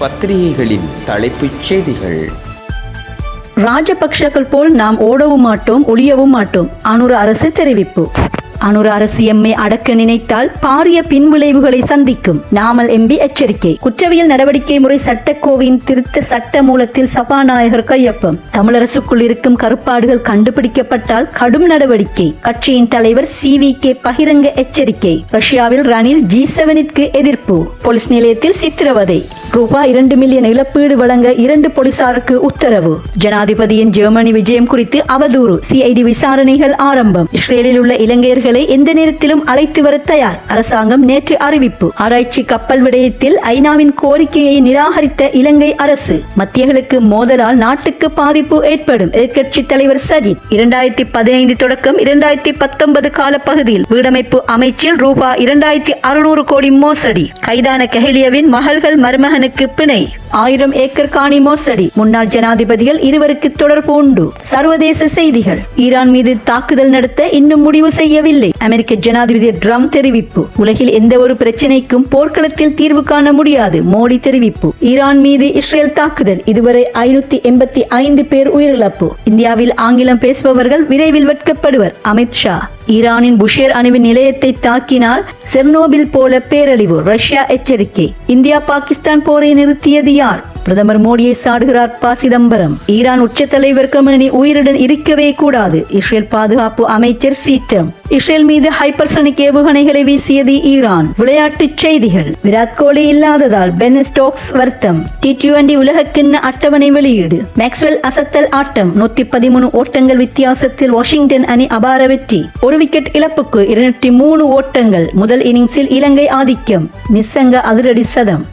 பத்திரிகைகளின் தலைப்புச் செய்திகள். ராஜபக்ஷக்கள் போல் நாம் ஓடவும் மாட்டோம் ஒளியவும் மாட்டோம் அனுர அரசு தெரிவிப்பு. அனுர அரசு எம்மை அடக்க நினைத்தால் பாரிய பின்விளைவுகளை சந்திக்கும். நாமல் எம்பி எச்சரிக்கை. குற்றவியல் நடவடிக்கை முறை சட்டக்கோவையின் திருத்த சட்ட மூலத்தில் சபாநாயகர் கையொப்பம். தமிழரசுக்குள் இருக்கும் கருப்பாடுகள் கண்டுபிடிக்கப்பட்டால் கடும் நடவடிக்கை. கட்சியின் தலைவர் சி வி கே பகிரங்க எச்சரிக்கை. ரஷ்யாவில் ரணில் ஜி செவனிற்கு எதிர்ப்பு. போலீஸ் நிலையத்தில் சித்திரவதை. ரூபாய் இரண்டு மில்லியன் இழப்பீடு வழங்க இரண்டு போலீசாருக்கு உத்தரவு. ஜனாதிபதியின் ஜெர்மனி விஜயம் குறித்து அவதூறு. சிஐடி விசாரணைகள் ஆரம்பம். இஸ்ரேலில் உள்ள இலங்கையர்கள் எந்த நேரத்திலும் அழைத்து வர தயார். அரசாங்கம் நேற்று அறிவிப்பு. ஆராய்ச்சி கப்பல் விடயத்தில் ஐநாவின் கோரிக்கையை நிராகரித்த இலங்கை அரசு. மத்தியகளுக்கு மோதலால் நாட்டுக்கு பாதிப்பு ஏற்படும். எதிர்க்கட்சி தலைவர் சஜித் இரண்டாயிரத்தி பதினைந்து தொடக்கம் இரண்டாயிரத்தி பத்தொன்பது கால பகுதியில் வீடமைப்பு அமைச்சில் ரூபாய் இரண்டாயிரத்தி அறுநூறு கோடி மோசடி. கைதான கெஹலியவின் மகள்கள் மருமகனுக்கு பிணை. ஆயிரம் ஏக்கர் காணி மோசடி. முன்னாள் ஜனாதிபதிகள் இருவருக்கு தொடர்பு உண்டு. சர்வதேச செய்திகள். ஈரான் மீது தாக்குதல் நடத்த இன்னும் முடிவு செய்யவில்லை. இல்லை. அமெரிக்க ஜனாதிபதி ட்ரம்ப் தெரிவிப்பு. உலகில் எந்த ஒரு பிரச்சனைக்கும் போர்க்களத்தில் தீர்வு காண முடியாது மோடி தெரிவிப்பு. ஈரான் மீது இஸ்ரேல் தாக்குதல் இதுவரை ஐநூத்தி எண்பத்தி ஐந்து பேர் உயிரிழப்பு. இந்தியாவில் ஆங்கிலம் பேசுபவர்கள் விரைவில் வெட்கப்படுவர் அமித்ஷா ஈரானின் புஷேர் அணுவின் நிலையத்தை தாக்கினால் செர்னோபில் போல பேரழிவு ரஷ்யா எச்சரிக்கை. இந்தியா பாகிஸ்தான் போரை நிறுத்தியது யார்? பிரதமர் மோடியை சாடுகிறார் ப சிதம்பரம் ஈரான் உச்ச தலைவர் கமனி உயிருடன் இருக்கவே கூடாது இஸ்ரேல் பாதுகாப்பு அமைச்சர் சீற்றம். இஸ்ரேல் மீது ஹைப்பர்சனிக் ஏவுகணைகளை வீசியது ஈரான். விளையாட்டுச் செய்திகள். விராட் கோலி இல்லாததால் பென் ஸ்டோக்ஸ் வருத்தம். டி டுவெண்டி உலகக்கிண்ண அட்டவணை வெளியீடு. மேக்ஸ்வெல் அசத்தல் ஆட்டம். நூத்தி பதிமூணு ஓட்டங்கள் வித்தியாசத்தில் வாஷிங்டன் அணி அபார வெற்றி. ஒரு விக்கெட் இழப்புக்கு இருநூற்றி மூணு ஓட்டங்கள். முதல் இன்னிங்ஸில் இலங்கை ஆதிக்கம். நிசங்க அதிரடி சதம்.